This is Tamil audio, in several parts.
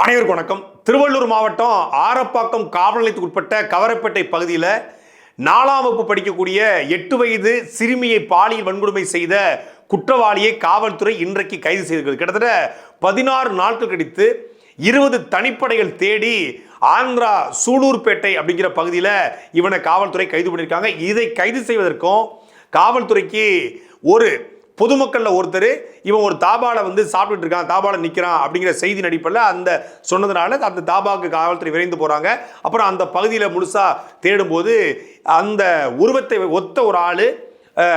அனைவருக்கும் வணக்கம். திருவள்ளூர் மாவட்டம் ஆரப்பாக்கம் காவல் நிலையத்துக்கு உட்பட்ட கவரப்பேட்டை பகுதியில் நாலாம் வகுப்பு படிக்கக்கூடிய எட்டு வயது சிறுமியை பாலியல் வன்கொடுமை செய்த குற்றவாளியை காவல்துறை இன்றைக்கு கைது செய்திருக்கிறது. கிட்டத்தட்ட பதினாறு நாட்கள் கழித்து இருபது தனிப்படைகள் தேடி ஆந்திரா சூலூர்பேட்டை அப்படிங்கிற பகுதியில் இவனை காவல்துறை கைது பண்ணியிருக்காங்க. இதை கைது செய்வதற்கும் காவல்துறைக்கு ஒரு பொதுமக்களில் ஒருத்தர் இவன் ஒரு தாபாவில் வந்து சாப்பிட்டுட்டு இருக்கான் தாபாவில் நிற்கிறான் அப்படிங்கிற செய்தி நடிப்பில் அந்த சொன்னதுனால அந்த தாபாவுக்கு காவல்துறை விரைந்து போகிறாங்க அப்புறம் அந்த பகுதியில் முழுசாக தேடும்போது அந்த உருவத்தை ஒத்த ஒரு ஆள்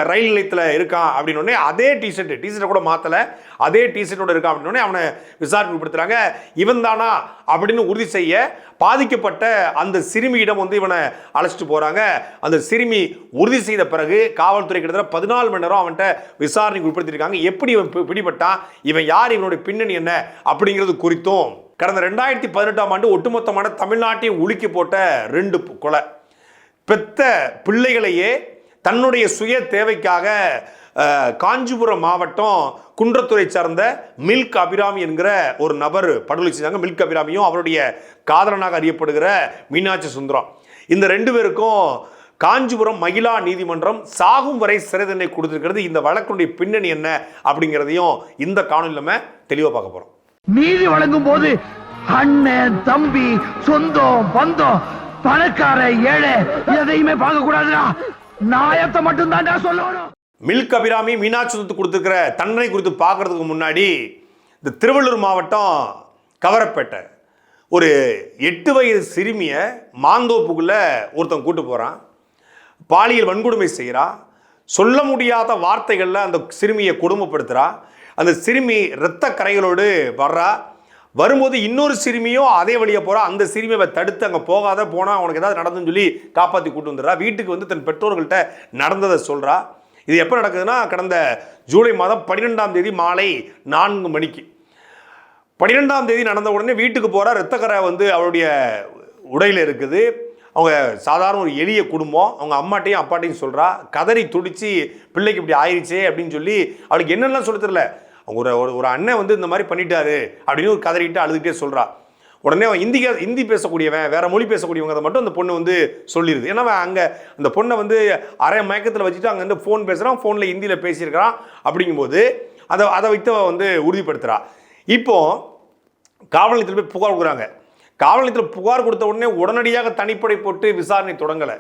ரயில் நிலையத்தில் இருக்கான் அப்படின்னு உடனே அதே டிஷர்ட் டிஷர்ட்டை கூட மாற்றலை அதே டிஷர்ட்டோட இருக்கான் அப்படின்னு உடனே அவனை விசாரணை உட்படுத்துறாங்க. இவன் தானா அப்படின்னு உறுதி செய்ய பாதிக்கப்பட்ட அந்த சிறுமியிடம் வந்து இவனை அழைச்சிட்டு போகிறாங்க அந்த சிறுமி உறுதி செய்த பிறகு காவல்துறை கிட்டத்தட்ட பதினாலு மணி நேரம் அவன்கிட்ட விசாரணைக்கு உட்படுத்தியிருக்காங்க. எப்படி இவன் பிடிபட்டான்? இவன் யார்? இவனுடைய பின்னணி என்ன? அப்படிங்கிறது குறித்தும் கடந்த ரெண்டாயிரத்தி பதினெட்டாம் ஆண்டு ஒட்டுமொத்தமான தமிழ்நாட்டை உலுக்கி போட்ட ரெண்டு கொலை. பெத்த பிள்ளைகளையே தன்னுடைய சுய தேவைக்காக காஞ்சிபுரம் மாவட்டம் குன்றத்துறை சார்ந்த மில்க் அபிராமி என்கிற ஒரு நபர் படுகொலை செஞ்சாங்க. மில்க் அபிராமியும் அவருடைய காதலனாக அறியப்படுகிற மீனாட்சி சுந்தரம். இந்த ரெண்டு பேருக்கும் காஞ்சிபுரம் மகிழா நீதிமன்றம் சாகும் வரை சிறை தண்டனை கொடுத்திருக்கிறது. இந்த வழக்கினுடைய பின்னணி என்ன அப்படிங்கிறதையும் இந்த காணொலி நம்ம தெளிவாக பார்க்க போறோம். நீதி வழங்கும் போது அண்ணன் தம்பி சொந்தம் பந்தம் பணக்கார ஏழை எதையுமே பார்க்க கூடாதுடா நாயத்தை மட்டும் தான் சொல்லணும். மில்க் அபிராமி மீனாட்சி சுத்து கொடுத்துருக்கிற தண்டனை குறித்து பார்க்குறதுக்கு முன்னாடி இந்த திருவள்ளூர் மாவட்டம் கவரப்பேட்டை. ஒரு எட்டு வயது சிறுமியை மாந்தோப்புக்குள்ளே ஒருத்தன் கூட்டு போகிறான் பாலியல் வன்கொடுமை செய்கிறான் சொல்ல முடியாத வார்த்தைகளில் அந்த சிறுமியை கொடுமைப்படுத்துகிறா அந்த சிறுமி இரத்த கரைகளோடு வர்றா. வரும்போது இன்னொரு சிறுமியும் அதே வழியாக போகிறா அந்த சிறுமியை தடுத்து அங்கே போகாத போனால் அவனுக்கு ஏதாவது நடந்துன்னு சொல்லி காப்பாற்றி கூட்டு வந்துடுறா. வீட்டுக்கு வந்து தன் பெற்றோர்கள்ட்ட நடந்ததை சொல்கிறா இது எப்போ நடக்குதுன்னா கடந்த ஜூலை மாதம் பன்னிரெண்டாம் தேதி மாலை நான்கு மணிக்கு. பன்னிரெண்டாம் தேதி நடந்த உடனே வீட்டுக்கு போகிற ரத்தக்கரை வந்து அவருடைய உடையில் இருக்குது. அவங்க சாதாரண ஒரு எளிய குடும்பம். அவங்க அம்மாட்டையும் அப்பாட்டையும் சொல்கிறா கதறி துடித்து பிள்ளைக்கு இப்படி ஆயிடுச்சே அப்படின்னு சொல்லி அவளுக்கு என்னெல்லாம் சொல்ல தெரில அவங்க ஒரு ஒரு- ஒரு அண்ணன் வந்து இந்த மாதிரி பண்ணிட்டாரு அப்படின்னு ஒரு கதறிட்டு அழுதுகிட்டே சொல்கிறா உடனே அவன் ஹிந்தி ஹிந்தி பேசக்கூடியவன் வேற மொழி பேசக்கூடியவங்க மட்டும் அந்த பொண்ணு வந்து சொல்லிடுது ஏன்னா அவன் அங்கே அந்த பொண்ணை வந்து அரை மயக்கத்தில் வச்சுட்டு அங்கே வந்து ஃபோன் பேசுகிறான் ஃபோனில் ஹிந்தியில் பேசியிருக்கிறான் அப்படிங்கும்போது அதை அதை வைத்து வந்து உறுதிப்படுத்துகிறா இப்போ காவல் நிலையத்தில் போய் புகார் கொடுக்குறாங்க. காவல் நிலையத்தில் புகார் கொடுத்த உடனே உடனடியாக தனிப்படை போட்டு விசாரணை தொடங்கலை.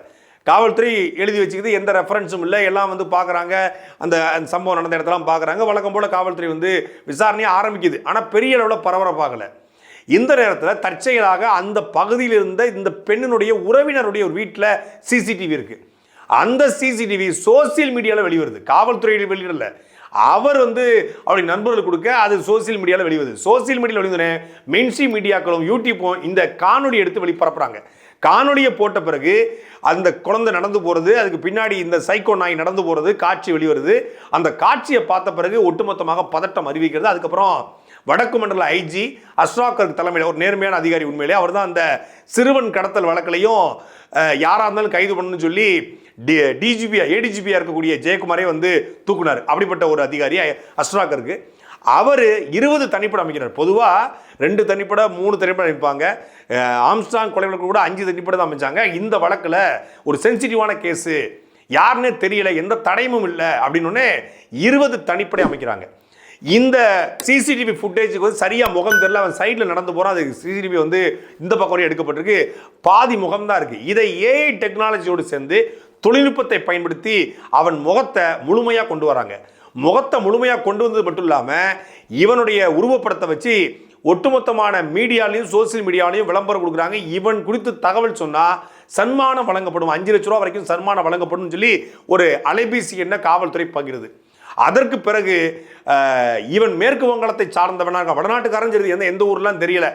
காவல்துறை எழுதி வச்சுக்கிது எந்த ரெஃபரன்ஸும் இல்லை எல்லாம் வந்து பார்க்குறாங்க அந்த அந்த சம்பவம் நடந்த இடத்தெல்லாம் பார்க்குறாங்க வழக்கம் போல் காவல்துறை வந்து விசாரணையை ஆரம்பிக்குது. ஆனால் பெரிய அளவில் பரபரப்பாகலை இந்த நேரத்தில் தற்செயலாக அந்த பகுதியில் இருந்த இந்த பெண்ணினுடைய உறவினருடைய ஒரு வீட்டில் சிசிடிவி இருக்குது அந்த சிசிடிவி சோசியல் மீடியாவில் வெளிவருது. காவல்துறையில் வெளியிடல. அவர் வந்து அவருடைய நண்பர்கள் கொடுக்க அது சோசியல் மீடியாவில் வெளிவருது. சோசியல் மீடியாவில் வெளிவந்தனே மெயின்ஸ்ட்ரீம் மீடியாக்களும் யூடியூப்பும் இந்த காணொலி எடுத்து வெளிப்பரப்புறாங்க. காணொலியை போட்ட பிறகு அந்த குழந்தை நடந்து போகிறது அதுக்கு பின்னாடி இந்த சைக்கோ நாய் நடந்து போகிறது காட்சி வெளிவருது. அந்த காட்சியை பார்த்த பிறகு ஒட்டுமொத்தமாக பதட்டம் அறிவிக்கிறது. அதுக்கப்புறம் வடக்கு மண்டல ஐஜி அஸ்ராக்கர் தலைமையில் ஒரு நேர்மையான அதிகாரி உண்மையிலே அவர் தான் அந்த சிறுவன் கடத்தல் வழக்கிலையும் யாராக இருந்தாலும் கைது பண்ணணும்னு சொல்லி டி டிஜிபியா ஏடிஜிபியாக இருக்கக்கூடிய ஜெயக்குமாரே வந்து தூக்குனார். அப்படிப்பட்ட ஒரு அதிகாரி அஸ்ராக்கருக்கு. அவர் இருபது தனிப்படம் அமைக்கிறார். பொதுவாக ரெண்டு தனிப்பட மூணு தனிப்படம் அமைப்பாங்க. ஆம்ஸ்டாங் கொலை வழக்கு கூட அஞ்சு தனிப்படம் தான் அமைச்சாங்க. இந்த வழக்கில் ஒரு சென்சிட்டிவான கேஸு. யாருன்னே தெரியல எந்த தடையமும் இல்லை. அப்படின்னு இருபது தனிப்படை அமைக்கிறாங்க. இந்த சிசிடிவி ஃபுட்டேஜுக்கு வந்து சரியாக முகம் தெரியல அவன் சைடில் நடந்து போகிறான் அது சிசிடிவி வந்து இந்த பக்கம் வரையும் எடுக்கப்பட்டிருக்கு. பாதி முகம் தான் இருக்குது இதை ஏஐ டெக்னாலஜியோடு சேர்ந்து தொழில்நுட்பத்தை பயன்படுத்தி அவன் முகத்தை முழுமையாக கொண்டு வராங்க. முகத்தை முழுமையாக கொண்டு வந்தது மட்டும் இல்லாமல் இவனுடைய உருவப்படத்தை வச்சு ஒட்டுமொத்தமான மீடியாலையும் சோசியல் மீடியாலையும் விளம்பரம் கொடுக்குறாங்க. இவன் குறித்து தகவல் சொன்னால் சன்மானம் வழங்கப்படும். அஞ்சு லட்ச ரூபா வரைக்கும் சன்மானம் வழங்கப்படும் சொல்லி ஒரு அலைபேசி என்ன காவல்துறை பகிருது. அதற்கு பிறகு ஈவன் இவன் மேற்கு வங்காளத்தை சார்ந்தவனாக வடநாட்டுக்காரன் சரி எந்த எந்த ஊர்லாம் தெரியல.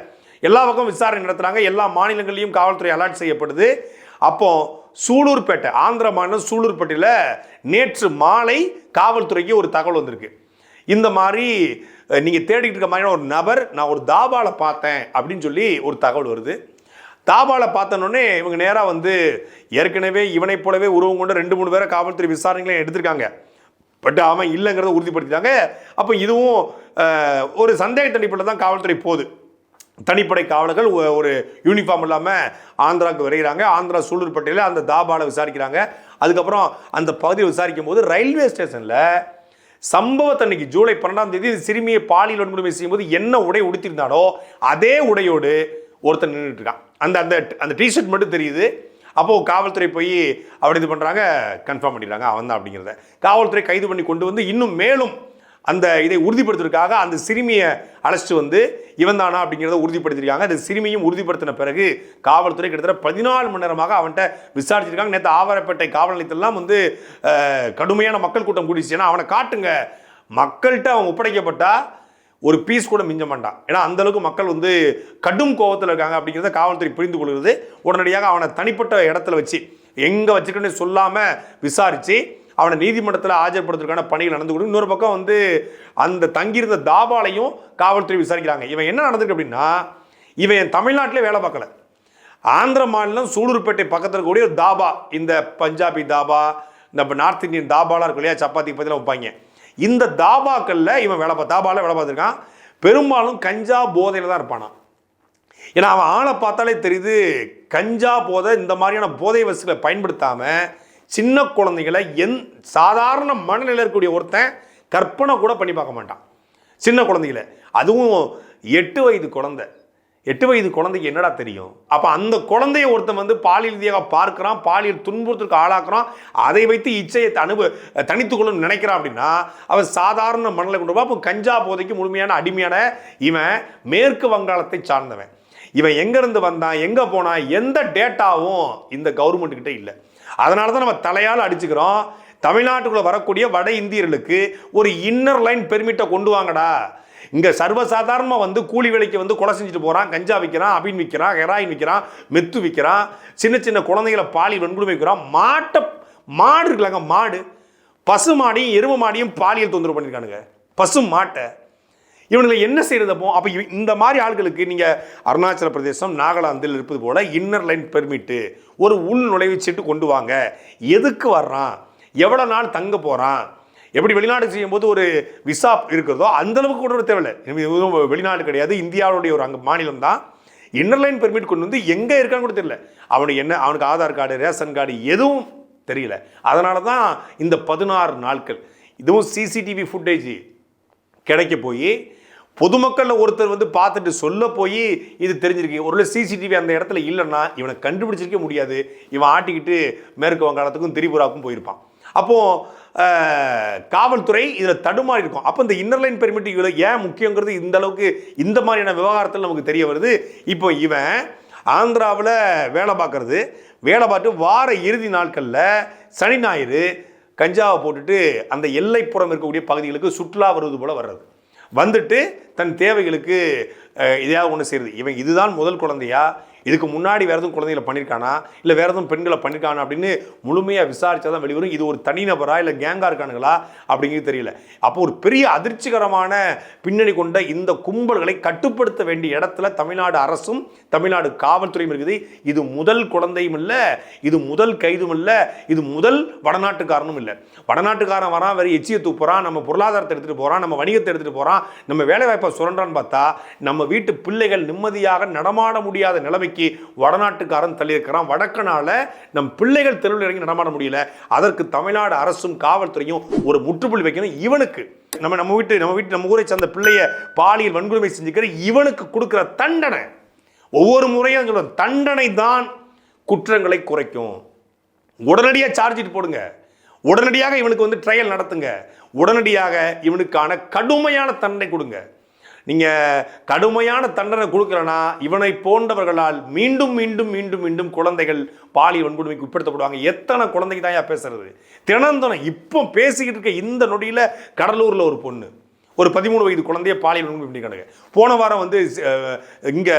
எல்லா பக்கம் விசாரணை நடத்துகிறாங்க எல்லா மாநிலங்களையும் காவல்துறை அலர்ட் செய்யப்படுது. அப்போ சூலூர்பேட்டை ஆந்திர மாநிலம் சூலூர்பேட்டையில் நேற்று மாலை காவல்துறைக்கு ஒரு தகவல் வந்திருக்கு. இந்த மாதிரி நீங்கள் தேடிக்கிட்டு இருக்க மாதிரியான ஒரு நபர் நான் ஒரு தாபாவில் பார்த்தேன் அப்படின்னு சொல்லி ஒரு தகவல் வருது. தாபாவில் பார்த்தனோடனே இவங்க நேராக வந்து ஏற்கனவே இவனைப் போலவே உருவம் கொண்டு ரெண்டு மூணு பேரை காவல்துறை விசாரணைகளை எடுத்திருக்காங்க. பட் அவன் இல்லைங்கிறத உறுதிப்படுத்திட்டாங்க. அப்போ இதுவும் ஒரு சந்தேக தண்டிப்பில் தான் காவல்துறை போகுது. தனிப்படை காவலர்கள் ஒரு யூனிஃபார்ம் இல்லாமல் ஆந்திராவுக்கு விரைகிறாங்க. ஆந்திரா சூலூர்பேட்டையில் அந்த தாபாவில் விசாரிக்கிறாங்க. அதுக்கப்புறம் அந்த பகுதியில் விசாரிக்கும் போது ரயில்வே ஸ்டேஷனில் சம்பவத்தன்னைக்கு ஜூலை பன்னெண்டாம் தேதி சிறுமியை பாலியல் வன்கொடுமை செய்யும்போது என்ன உடை உடுத்திருந்தானோ அதே உடையோடு ஒருத்தன் நின்றுட்டு இருக்கான். அந்த அந்த அந்த டிஷர்ட் மட்டும் தெரியுது. அப்போது காவல்துறை போய் அவர் இது பண்ணுறாங்க கன்ஃபார்ம் பண்ணிடுறாங்க அவன் தான் அப்படிங்கிறத. காவல்துறை கைது பண்ணி கொண்டு வந்து இன்னும் மேலும் அந்த இதை உறுதிப்படுத்துறதுக்காக அந்த சிறுமியை அழைச்சிட்டு வந்து இவன் தானா அப்படிங்கிறத உறுதிப்படுத்திருக்காங்க அந்த சிறுமியும் உறுதிப்படுத்தின பிறகு காவல்துறை கிட்டத்தட்ட பதினாலு மணி நேரமாக அவன்கிட்ட விசாரிச்சிருக்காங்க. நேற்று ஆவரப்பேட்டை காவல் நிலையத்திலாம் வந்து கடுமையான மக்கள் கூட்டம் கூடிச்சு ஏன்னா அவனை காட்டுங்க. மக்கள்கிட்ட அவன் ஒப்படைக்கப்பட்டா ஒரு பீஸ் கூட மிஞ்ச மாட்டான். ஏன்னா அந்த அளவுக்கு மக்கள் வந்து கடும் கோபத்தில் இருக்காங்க அப்படிங்கிறத காவல்துறை புரிந்து கொள்கிறது. உடனடியாக அவனை தனிப்பட்ட இடத்துல வச்சு எங்கே வச்சுக்கணும்னு சொல்லாமல் விசாரித்து அவனை நீதிமன்றத்தில் ஆஜர்படுத்துறதுக்கான பணிகள் நடந்து கொடுக்கும் இன்னொரு பக்கம் வந்து அந்த தங்கியிருந்த தாபாலையும் காவல்துறை விசாரிக்கிறாங்க. இவன் என்ன நடந்திருக்கு அப்படின்னா இவன் தமிழ்நாட்டிலே வேலை பார்க்கல. ஆந்திர மாநிலம் சூலூர்பேட்டை பக்கத்தில் இருக்கக்கூடிய ஒரு தாபா இந்த பஞ்சாபி தாபா இந்த நார்த் இந்தியன் தாபாலாம் இருக்கும் இல்லையா சப்பாத்தி பற்றிலாம் வைப்பாங்க. இந்த தாபாக்களில் இவன் வேலை பா தாபாவில் வேலை பார்த்துருக்கான். பெரும்பாலும் கஞ்சா போதையில் தான் இருப்பானா ஏன்னா அவன் ஆளை பார்த்தாலே தெரியுது கஞ்சா போதை இந்த மாதிரியான போதை வசதிகளை பயன்படுத்தாமல் சின்ன குழந்தைகளை எந் சாதாரண மனநிலையில் இருக்கக்கூடிய ஒருத்தன் கற்பனை கூட பண்ணி பார்க்க மாட்டான். சின்ன குழந்தைகளை. அதுவும் எட்டு வயது குழந்தை. எட்டு வயது குழந்தைக்கு என்னடா தெரியும்? அப்போ அந்த குழந்தைய ஒருத்தன் வந்து பாலியல் ரீதியாக பார்க்குறான் பாலியல் துன்புறுத்தலுக்கு ஆளாக்குறான் அதை வைத்து இச்சையை அனுப தனித்துக்கொள்ளும் நினைக்கிறான் அப்படின்னா அவன் சாதாரண மணலை கொண்டு அப்போ கஞ்சா போதைக்கு முழுமையான அடிமையான இவன் மேற்கு வங்காளத்தை சார்ந்தவன். இவன் எங்கேருந்து வந்தான் எங்கே போனான் எந்த டேட்டாவும் இந்த கவர்மெண்ட்டுக்கிட்ட இல்லை. அதனால தான் நம்ம தலையால் அடிச்சுக்கிறோம். தமிழ்நாட்டுக்குள்ளே வரக்கூடிய வட இந்தியர்களுக்கு ஒரு இன்னர் லைன் பெர்மிட்டை கொண்டு வாங்கடா. இங்கே சர்வசாதாரணமாக வந்து கூலி வேலைக்கு வந்து கொலை செஞ்சுட்டு போகிறான் கஞ்சா விற்கிறான் அபின் விற்கிறான் ஹெராயின் விற்கிறான் மெத்து விற்கிறான் சின்ன சின்ன குழந்தைகளை பாலி வன்கொடுமை விற்கிறான் மாட்டை மாடு இருக்கலாங்க மாடு. பசு மாடியும் எரும மாடியும் பாலியல் தொந்தரவு பண்ணியிருக்கானுங்க பசு மாட்டை. இவனுங்களை என்ன செய்கிறதப்போ அப்போ? இந்த மாதிரி ஆட்களுக்கு நீங்கள் அருணாச்சல பிரதேசம் நாகாலாந்தில் இருப்பது போல் இன்னர் லைன் பெர்மிட்டு ஒரு உள் நுழைவு சீட்டு கொண்டு வாங்க. எதுக்கு வர்றான்? எவ்வளோ நாள் தங்க போகிறான் எப்படி வெளிநாடு செய்யும்போது ஒரு விசா இருக்கிறதோ அந்த அளவுக்கு கொண்டு வர தேவையில்லை வெளிநாடு கிடையாது இந்தியாவுடைய ஒரு அங்கே மாநிலம் தான். இன்னர்லைன் பெர்மிட் கொண்டு வந்து எங்கே இருக்கான்னு கூட தெரியல. அவனுக்கு என்ன அவனுக்கு ஆதார் கார்டு ரேஷன் கார்டு எதுவும் தெரியல. அதனால தான் இந்த பதினாறு நாட்கள் இதுவும் சிசிடிவி ஃபுட்டேஜ் கிடைக்க போய் பொதுமக்களில் ஒருத்தர் வந்து பார்த்துட்டு சொல்ல போய் இது தெரிஞ்சிருக்கு. ஒரு சிசிடிவி அந்த இடத்துல இல்லைன்னா இவனை கண்டுபிடிச்சிருக்க முடியாது. இவன் ஆட்டிக்கிட்டு மேற்கு வங்காளத்துக்கும் திரிபுராவுக்கும் போயிருப்பான். அப்போது காவல்துறை இதில் தடுமாறி இருக்கும். அப்போ இந்த இன்னர்லைன் பெர்மிட் இதில் ஏன் முக்கியங்கிறது இந்த அளவுக்கு இந்த மாதிரியான விவகாரத்தில் நமக்கு தெரிய வருது. இப்போ இவன் ஆந்திராவில் வேலை பார்க்கறது. வேலை பார்த்து வார இறுதி நாட்களில் சனி ஞாயிறு கஞ்சாவை போட்டுட்டு அந்த எல்லைப்புறம் இருக்கக்கூடிய பகுதிகளுக்கு சுற்றுலா வருவது போல் வர்றது. வந்துட்டு தன் தேவைகளுக்கு அஹ், ஒன்று செய்யுது இவன் இதுதான் முதல் குழந்தையா? இதுக்கு முன்னாடி வேறு எதுவும் குழந்தைகளை பண்ணியிருக்கானா இல்லை வேறு எதுவும் பெண்களை பண்ணியிருக்கானா அப்படின்னு முழுமையாக விசாரிச்சா தான் வெளிவரும். இது ஒரு தனிநபரா இல்லை கேங்காக இருக்கானுங்களா அப்படிங்கிறது தெரியல. அப்போ ஒரு பெரிய அதிர்ச்சிகரமான பின்னணி கொண்ட இந்த கும்பல்களை கட்டுப்படுத்த வேண்டிய இடத்துல தமிழ்நாடு அரசும் தமிழ்நாடு காவல்துறையும் இருக்குது. இது முதல் குழந்தையும் இல்லை இது முதல் கைதும் இல்லை இது முதல் வடநாட்டுக்காரனும் இல்லை. வடநாட்டுக்காரன் வரான் வேறு எச்சியை தூப்புறான் நம்ம பொருளாதாரத்தை எடுத்துகிட்டு போகிறான் நம்ம வணிகத்தை எடுத்துகிட்டு போகிறான் நம்ம வேலைவாய்ப்பை சுரண்டான்னு பார்த்தா நம்ம வீட்டு பிள்ளைகள் நிம்மதியாக நடமாட முடியாத நிலைமைக்கு வடநாட்டுக்காரன் தள்ளியிருக்கிறான். வடக்கனால நம் பிள்ளைகள் தெருவில் இறங்கி நடமாட முடியல. அதற்கு தமிழ்நாடு அரசும் காவல்துறையும் ஒரு முற்றுப்புள்ளி வைக்கணும். இவனுக்கு நம்ம நம்ம வீட்டு நம்ம வீட்டு நம்ம ஊரை சேர்ந்த பிள்ளைய பாலியல் வன்கொடுமை செஞ்சுக்கிற இவனுக்கு கொடுக்குற தண்டனை. ஒவ்வொரு முறையும் சொல்லுவேன் தண்டனை தான் குற்றங்களை குறைக்கும். உடனடியாக சார்ஜிட்டு போடுங்க. உடனடியாக இவனுக்கு வந்து ட்ரையல் நடத்துங்க. உடனடியாக இவனுக்கான கடுமையான தண்டனை கொடுங்க. நீங்கள் கடுமையான தண்டனை கொடுக்கலனா இவனை போன்றவர்களால் மீண்டும் மீண்டும் மீண்டும் மீண்டும் குழந்தைகள் பாலி வன்கொடுமைக்கு உட்படுத்தப்படுவாங்க. எத்தனை குழந்தைக்கு தான் பேசுறது? தினந்தனம் இப்போ பேசிக்கிட்டு இருக்க இந்த நொடியில் கடலூரில் ஒரு பொண்ணு. ஒரு பதிமூணு வயது குழந்தைய பாலியல் வன்கொடுமை பண்ணிக்கானுங்க போன வாரம் வந்து இங்கே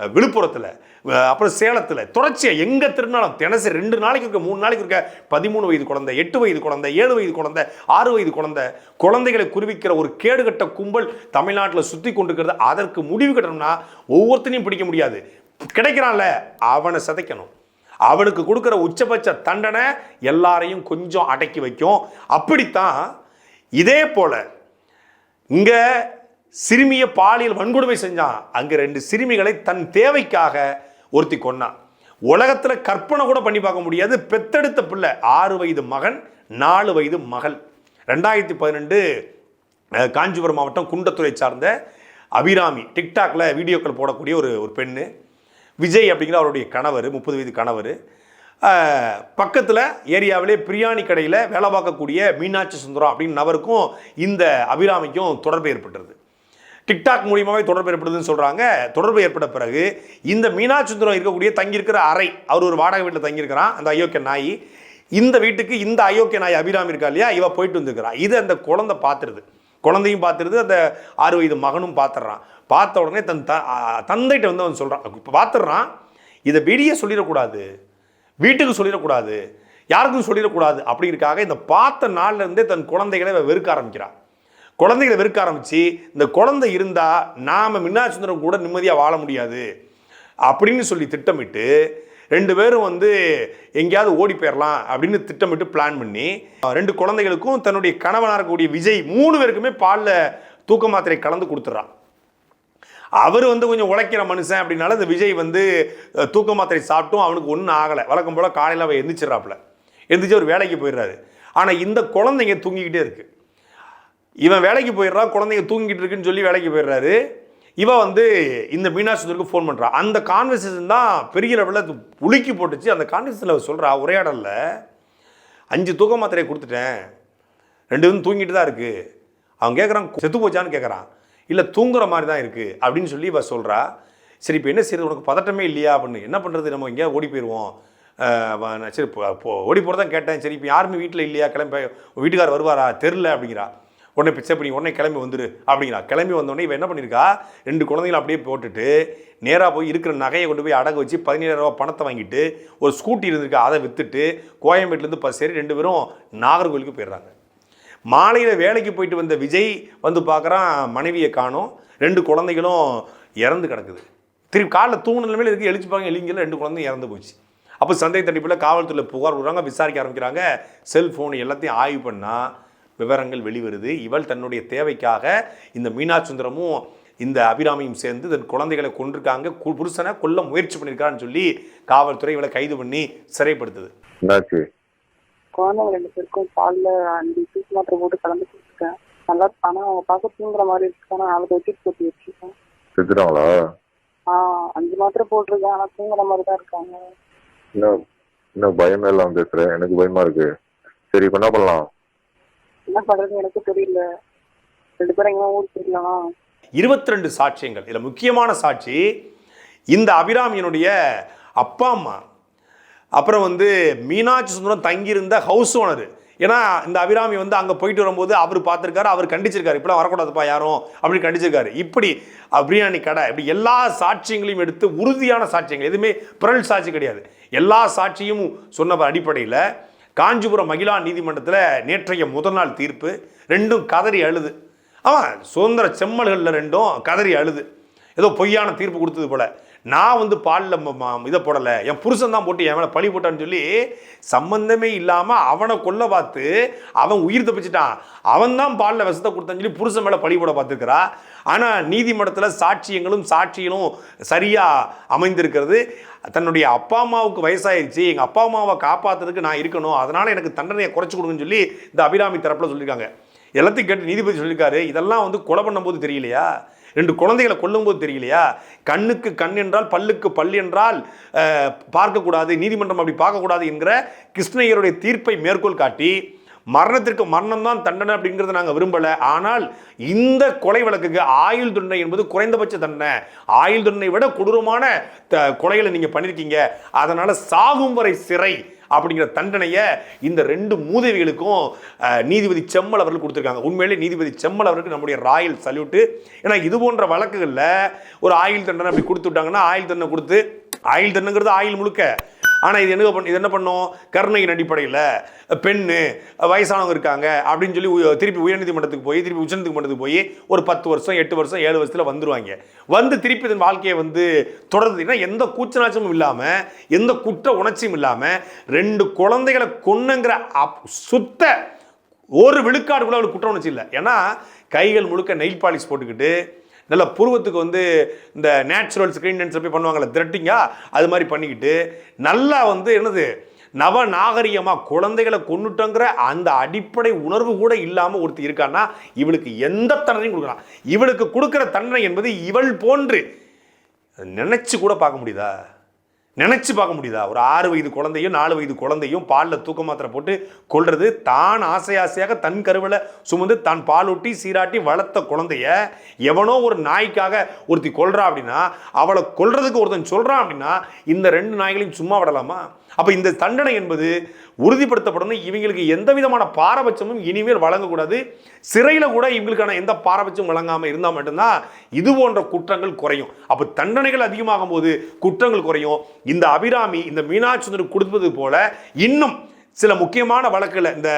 விழுப்புரத்தில் அப்புறம் சேலத்தில் தொடர்ச்சியாக எங்கே திருநாளும் தினசரி ரெண்டு நாளைக்கு இருக்க மூணு நாளைக்கு இருக்க பதிமூணு வயது குழந்தை எட்டு வயது குழந்தை ஏழு வயது குழந்தை ஆறு வயது குழந்தை குழந்தைகளை குருவிக்கிற ஒரு கேடுகட்ட கும்பல் தமிழ்நாட்டில் சுற்றி கொண்டிருக்கிறது. அதற்கு முடிவு கட்டணும்னா ஒவ்வொருத்தனையும் பிடிக்க முடியாது. கிடைக்கிறான்ல அவனை சிதைக்கணும். அவனுக்கு கொடுக்குற உச்சபட்ச தண்டனை எல்லாரையும் கொஞ்சம் அடக்கி வைக்கும். அப்படித்தான் இதே போல் இங்கே சிறுமியை பாலியல் வன்கொடுமை செஞ்சான். அங்கே ரெண்டு சிறுமிகளை தன் தேவைக்காக ஒருத்தி கொன்னான் உலகத்தில் கற்பனை கூட பண்ணி பார்க்க முடியாது. பெத்தெடுத்த பிள்ளை ஆறு வயது மகன் நாலு வயது மகள். ரெண்டாயிரத்தி பதினெண்டு காஞ்சிபுரம் மாவட்டம் குண்டத்துறை சார்ந்த அபிராமி. டிக்டாக்ல வீடியோக்கள் போடக்கூடிய ஒரு ஒரு பெண்ணு. விஜய் அப்படிங்கிற அவருடைய கணவர் முப்பது வயது கணவர். பக்கத்தில் ஏரியாவிலே பிரியாணி கடையில் வேலை பார்க்கக்கூடிய மீனாட்சி சுந்தரம் அப்படின்னு நபருக்கும் இந்த அபிராமிக்கும் தொடர்பு ஏற்பட்டுருது. டிக்டாக் மூலியமாகவே தொடர்பு ஏற்படுதுன்னு சொல்கிறாங்க தொடர்பு ஏற்பட்ட பிறகு இந்த மீனாட்சிந்தரம் இருக்கக்கூடிய தங்கியிருக்கிற அறை அவர் ஒரு வாடகை வீட்டில் தங்கியிருக்கிறான் அந்த அயோக்கிய நாய். இந்த வீட்டுக்கு இந்த அயோக்கிய நாய் அபிராமி இருக்கா இல்லையா? இவ போயிட்டு வந்துருக்கிறான் இது அந்த குழந்தை பார்த்துருது. குழந்தையும் பார்த்துருது அந்த ஆறு வயது மகனும் பார்த்துட்றான். பார்த்த உடனே தன் த தந்தைகிட்ட வந்து அவன் சொல்கிறான் இப்போ பார்த்துட்றான். இதை வெளியே சொல்லிடக்கூடாது. வீட்டுக்கு சொல்லிடக்கூடாது. யாருக்கும் சொல்லிடக்கூடாது. அப்படிங்கிறக்காக இந்த பார்த்த நாள்லேருந்தே தன் குழந்தைகளை வெறுக்க ஆரம்பிக்கிறான். குழந்தைகளை வெறுக்க ஆரம்பிச்சு இந்த குழந்தை இருந்தால் நாம் மீனாட்சுந்தரம் கூட நிம்மதியாக வாழ முடியாது. அப்படின்னு சொல்லி திட்டமிட்டு ரெண்டு பேரும் வந்து எங்கேயாவது ஓடி போயிடலாம் அப்படின்னு திட்டமிட்டு பிளான் பண்ணி ரெண்டு குழந்தைகளுக்கும் தன்னுடைய கணவனாக இருக்கக்கூடிய விஜய் மூணு பேருக்குமே பாலில் தூக்க மாத்திரை கலந்து கொடுத்துட்றான் அவர் வந்து கொஞ்சம் உழைக்கிற மனுஷன் அப்படின்னால இந்த விஜய் வந்து தூக்க மாத்திரை சாப்பிட்டும் அவனுக்கு ஒன்றும் ஆகலை. வழக்கம் போல் காலையில் அவன் எந்திரிச்சிடறாப்புல. எந்திரிச்சு அவர் வேலைக்கு போயிடுறாரு. ஆனால் இந்த குழந்தைங்க தூங்கிக்கிட்டே இருக்குது இவன் வேலைக்கு போயிடுறான் குழந்தைங்க தூங்கிட்டு இருக்குன்னு சொல்லி வேலைக்கு போயிடுறாரு. இவன் வந்து இந்த மீனாட்சி ஃபோன் பண்ணுறான் அந்த கான்வர்சேஷன் தான் பெரிய லெவலில் உலுக்கி போட்டுச்சு. அந்த கான்வர்சேஷனில் அவர் சொல்கிறா உரையாடலில் அஞ்சு தூக்க மாத்திரையை கொடுத்துட்டேன். ரெண்டு பேரும் தூங்கிட்டு தான் இருக்குது அவன் கேட்குறான் செத்து போச்சான்னு கேட்குறான் இல்லை தூங்குற மாதிரி தான் இருக்குது அப்படின்னு சொல்லி இவ சொல்கிறா சரி இப்போ என்ன செய்யுது உனக்கு பதட்டமே இல்லையா? அப்படின்னு. என்ன பண்ணுறது நம்ம எங்கேயா ஓடி போயிடுவோம் நான் சரி இப்போ ஓடி போகிறதான் கேட்டேன். சரி இப்போ யாருமே வீட்டில் இல்லையா? கிளம்பி வீட்டுக்கார் வருவாரா? தெரில அப்படிங்கிறா. உடனே பிச்சை பண்ணி உடனே கிளம்பி வந்துரு அப்படிங்களா கிளம்பி வந்தோடனே இவன் என்ன பண்ணியிருக்கா ரெண்டு குழந்தைகளை அப்படியே போட்டுட்டு நேராக போய் இருக்கிற நகையை கொண்டு போய் அடகு வச்சு பதினேழாயிரம் ரூபா பணத்தை வாங்கிட்டு ஒரு ஸ்கூட்டி இருந்திருக்கு அதை விற்றுட்டு கோயம்பேட்டிலேருந்து பஸ் ஏறி ரெண்டு பேரும் நாகர்கோவிலுக்கு போயிடுறாங்க. மாலையில் வேலைக்கு போயிட்டு வந்த விஜய் வந்து பார்க்குறான் மனைவியை காணும். ரெண்டு குழந்தைகளும் இறந்து கிடக்குது. திருப்பி காலைல தூங்கின நிலைமையில இருக்கு எழுச்சி பாருங்க ரெண்டு குழந்தைங்க இறந்து போச்சு. அப்போ சந்தேக தண்டிப்பில் காவல்துறையில் புகார் விடுறாங்க விசாரிக்க ஆரம்பிக்கிறாங்க. செல்ஃபோன் எல்லாத்தையும் ஆய்வு பண்ணால் விவரங்கள் வெளிவருது. இவள் தன்னுடைய தேவைக்காக இந்த மீனாட்சி சுந்தரமும் இந்த அபிராமியும் சேர்ந்து தன் குழந்தைகளை கொண்டிருக்காங்க கு- புருஷனை கொல்ல முயற்சி பண்ணியிருக்கான்னு சொல்லி காவல்துறை இவளை கைது பண்ணி சிறைப்படுத்துது. குழந்தைங்க ரெண்டு பேருக்கும் பால்ல அஞ்சு பீஸ் மாத்திரை போட்டு கலந்து கொடுத்துருக்கேன். நல்லா ஆனா அவங்க பார்க்க தூங்குற மாதிரி இருக்கு. ஆனா நாளைக்கு வச்சுட்டு போட்டு வச்சிருக்கேன் செத்துட்டாங்களா? ஆஹ் அஞ்சு மாத்திரை போட்டிருக்கேன். ஆனா தூங்குற மாதிரி தான் இருக்காங்க. இன்னும் இன்னும் பயமே இல்லாம பேசுற எனக்கு பயமா இருக்கு. சரி இப்ப என்ன பண்ணலாம்? என்ன பண்றது எனக்கு தெரியல. ரெண்டு பேரும் எங்கேயும் ஊருக்கு போயிடலாம். இருபத்தி ரெண்டு சாட்சியங்கள். இதில் முக்கியமான சாட்சி இந்த அபிராமியினுடைய அப்பா அம்மா. அப்புறம் வந்து மீனாட்சி சுந்தரம் தங்கியிருந்த ஹவுஸ் ஓனர் ஏன்னா இந்த அபிராமி வந்து அங்கே போயிட்டு வரும்போது அவர் பார்த்துருக்காரு அவர் கண்டிச்சிருக்காரு. இப்படிலாம் வரக்கூடாதுப்பா யாரும் அப்படின்னு கண்டிச்சிருக்காரு. இப்படி பிரியாணி கடை இப்படி எல்லா சாட்சியங்களையும் எடுத்து உறுதியான சாட்சியங்கள். எதுவுமே பிறல் சாட்சி கிடையாது. எல்லா சாட்சியும் சொன்ன அடிப்படையில் காஞ்சிபுரம் மகிழா நீதிமன்றத்தில் நேற்றைய முதல் நாள் தீர்ப்பு. ரெண்டும் கதறி அழுது. ஆமாம் சுதந்திர செம்மல்களில் ரெண்டும் கதறி அழுது. ஏதோ பொய்யான தீர்ப்பு கொடுத்தது போல. நான் வந்து பாலில் இதை போடலை. என் புருஷன் தான் போட்டு என் மேலே பழி போட்டான்னு சொல்லி சம்பந்தமே இல்லாமல் அவனை கொல்ல பார்த்து அவன் உயிர் தப்பிச்சிட்டான். அவன் தான் பாலில் விஷத்தை கொடுத்தான்னு சொல்லி புருஷன் மேலே பழி போட பார்த்துருக்கிறா. ஆனால் நீதிமன்றத்தில் சாட்சியங்களும் சாட்சியங்களும் சரியாக அமைந்திருக்கிறது. தன்னுடைய அப்பா அம்மாவுக்கு வயசாயிருச்சு. எங்கள் அப்பா அம்மாவை காப்பாற்றுறதுக்கு நான் இருக்கணும். அதனால் எனக்கு தண்டனையை குறைச்சி கொடுங்கன்னு சொல்லி இந்த அபிராமி தரப்பில் சொல்லியிருக்காங்க. எல்லாத்தையும் கேட்டு நீதிபதி சொல்லியிருக்காரு. இதெல்லாம் வந்து கொலை பண்ணும்போது தெரியலையா? ரெண்டு குழந்தைகளை கொல்லும்போது தெரியலையா? கண்ணுக்கு கண் என்றால் பல்லுக்கு பல் என்றால் பார்க்கக்கூடாது. நீதிமன்றம் அப்படி பார்க்கக்கூடாது என்கிற கிருஷ்ணய்யருடைய தீர்ப்பை மேற்கோள் காட்டி மரணத்திற்கு மரணம் தான் தண்டனை அப்படிங்கிறத நாங்கள் விரும்பலை. ஆனால் இந்த கொலை வழக்குக்கு ஆயுள் தண்டனை என்பது குறைந்தபட்ச தண்டனை. ஆயுள் தண்டனை விட கொடூரமான த- கொலைகளை நீங்கள் பண்ணியிருக்கீங்க அதனால் சாகும் வரை சிறை அப்படிங்கிற தண்டனையை இந்த ரெண்டு மூதவிகளுக்கும் நீதிபதி செம்மல் அவர்கள் கொடுத்துருக்காங்க. உண்மையிலே நீதிபதி செம்மல் அவருக்கு நம்முடைய ராயல் சல்யூட்டு. ஏன்னா இது போன்ற வழக்குகளில் ஒரு ஆயுள் தண்டனை அப்படி கொடுத்து விட்டாங்கன்னா ஆயுள் தண்டனை கொடுத்து ஆயுள் தண்டனைங்கிறது ஆயுள் முழுக்க. ஆனால் இது என்ன பண்ண இது என்ன பண்ணும்? கருணையின் அடிப்படையில் பெண்ணு வயசானவங்க இருக்காங்க அப்படின்னு சொல்லி திருப்பி உயர்நீதிமன்றத்துக்கு போய் திருப்பி உச்சநீதிமன்றத்துக்கு போய் ஒரு பத்து வருஷம் எட்டு வருஷம் ஏழு வருஷத்தில் வந்துருவாங்க. வந்து திருப்பி இதன் வாழ்க்கையை வந்து தொடர்ந்துன்னா எந்த கூச்சநாச்சமும் இல்லாமல் எந்த குற்ற உணர்ச்சியும் இல்லாமல் ரெண்டு குழந்தைகளை கொன்னுங்கிற அப் சுத்த ஒரு விழுக்காடு கூட அவளுக்கு குற்ற உணர்ச்சி இல்லை. ஏன்னா கைகள் முழுக்க நெயில் பாலிஷ் போட்டுக்கிட்டு நல்ல புருவத்துக்கு வந்து இந்த நேச்சுரல் ஸ்க்ரீன் போய் பண்ணுவாங்கல்ல த்ரெட்டிங்கா அது மாதிரி பண்ணிக்கிட்டு நல்லா வந்து என்னது நவ நாகரிகமாக குழந்தைகளை கொண்டுட்டோங்கிற அந்த அடிப்படை உணர்வு கூட இல்லாமல் ஒருத்தர் இருக்கான்னா இவளுக்கு எந்த தண்டனையும் கொடுக்கலாம். இவளுக்கு கொடுக்குற தண்டனை என்பது இவள் போன்று. நினைச்சு கூட பார்க்க முடியுதா? நினச்சி பார்க்க முடியுதா? ஒரு ஆறு வயது குழந்தையும் நாலு வயது குழந்தையும் பாலில் தூக்க மாத்திரை போட்டு கொள்வது தான் ஆசை ஆசையாக தன் கருவில் சுமந்து தான் பாலூட்டி சீராட்டி வளர்த்த குழந்தைய எவனோ ஒரு நாய்க்காக ஒருத்தி கொள்றா அப்படின்னா அவளை கொல்றதுக்கு ஒருத்தன் சொல்கிறான் அப்படின்னா இந்த ரெண்டு நாய்களையும் சும்மா விடலாமா? அப்போ இந்த தண்டனை என்பது உறுதிப்படுத்தப்படணும். இவங்களுக்கு எந்த விதமான பாரபட்சமும் இனிமேல் வழங்கக்கூடாது. சிறையில் கூட இவங்களுக்கான எந்த பாரபட்சமும் வழங்காமல் இருந்தால் மட்டும்தான் இது போன்ற குற்றங்கள் குறையும். அப்போ தண்டனைகள் அதிகமாகும் போது குற்றங்கள் குறையும். இந்த அபிராமி இந்த மீனாட்சுந்தர் கொடுப்பது போல இன்னும் சில முக்கியமான வழக்கில் இந்த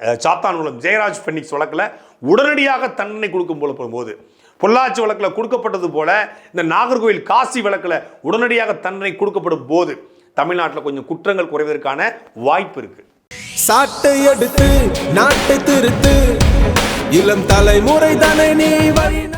அஹ், சாத்தான்குளம் ஜெயராஜ் பென்னிக்ஸ் வழக்கில் உடனடியாக தண்டனை கொடுக்கும் போல போகும்போது பொள்ளாச்சி வழக்கில் கொடுக்கப்பட்டது போல இந்த நாகர்கோவில் காசி வழக்கில் உடனடியாக தண்டனை கொடுக்கப்படும் போது தமிழ்நாட்டில் கொஞ்சம் குற்றங்கள் குறைவதற்கான வாய்ப்பு இருக்கு. சாட்டை எடுத்து நாட்டை திருத்து. இளம் தலைமுறை தானே நீ